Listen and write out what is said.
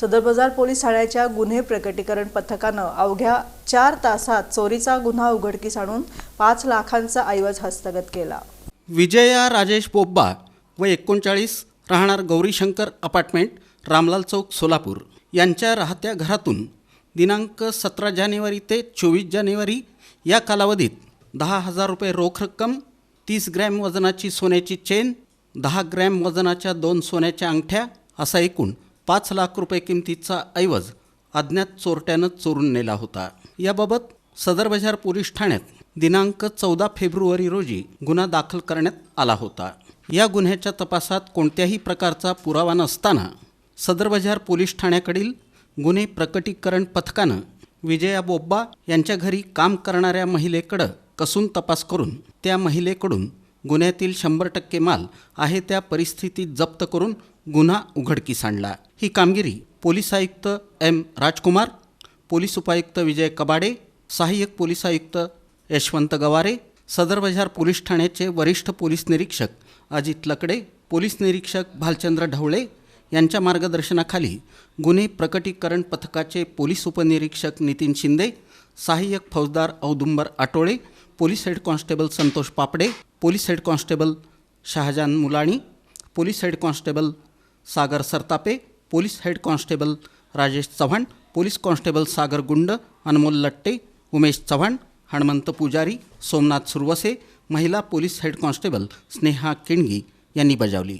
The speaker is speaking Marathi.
सदर बाजार पोलीस ठाण्याच्या गुन्हे प्रकटीकरण पथकानं अवघ्या चार तासात चोरीचा गुन्हा उघडकीस आणून पाच लाखांचा ऐवज हस्तगत केला. विजया राजेश बोब्बा व एकोणचाळीस राहणार गौरीशंकर अपार्टमेंट रामलाल चौक सोलापूर. यांच्या राहत्या घरातून दिनांक सतरा जानेवारी ते चोवीस जानेवारी या कालावधीत दहा हजार रुपये रोख रक्कम तीस ग्रॅम वजनाची सोन्याची चेन दहा ग्रॅम वजनाच्या दोन सोन्याच्या अंगठ्या असा एकूण पाच लाख रुपये किमतीचा ऐवज अज्ञात चोरट्यानं चोरून नेला होता. याबाबत सदर बाजार पोलीस ठाण्यात दिनांक चौदा फेब्रुवारी रोजी गुन्हा दाखल करण्यात आला होता. या गुन्ह्याच्या तपासात कोणत्याही प्रकारचा पुरावा नसताना सदर बाजार पोलीस ठाण्याकडील गुन्हे प्रकटीकरण पथकानं विजया बोब्बा यांच्या घरी काम करणाऱ्या महिलेकडं कसून तपास करून त्या महिलेकडून गुन्ह्यातील शंभर टक्के माल आहे त्या परिस्थितीत जप्त करून गुन्हा उघडकीस आणला. ही कामगिरी पोलीस आयुक्त एम. राजकुमार पोलीस उपायुक्त विजय कबाडे सहाय्यक पोलीस आयुक्त यशवंत गवारे सदर बाजार पोलीस ठाण्याचे वरिष्ठ पोलीस निरीक्षक अजित लकडे पोलीस निरीक्षक भालचंद्र ढवळे यांच्या मार्गदर्शनाखाली गुन्हे प्रकटीकरण पथकाचे पोलीस उपनिरीक्षक नितीन शिंदे सहाय्यक फौजदार Audumbar Atole police head constable Santosh Papade police head constable Shahajan Mulani police head constable Sagar Sartape police head constable Rajesh Chavan police constable Sagar Gund Anmol Latte Umesh Chavan Hanmant Pujari Somnath Survase महिला police head constable Sneha Kengi यांनी बजावली.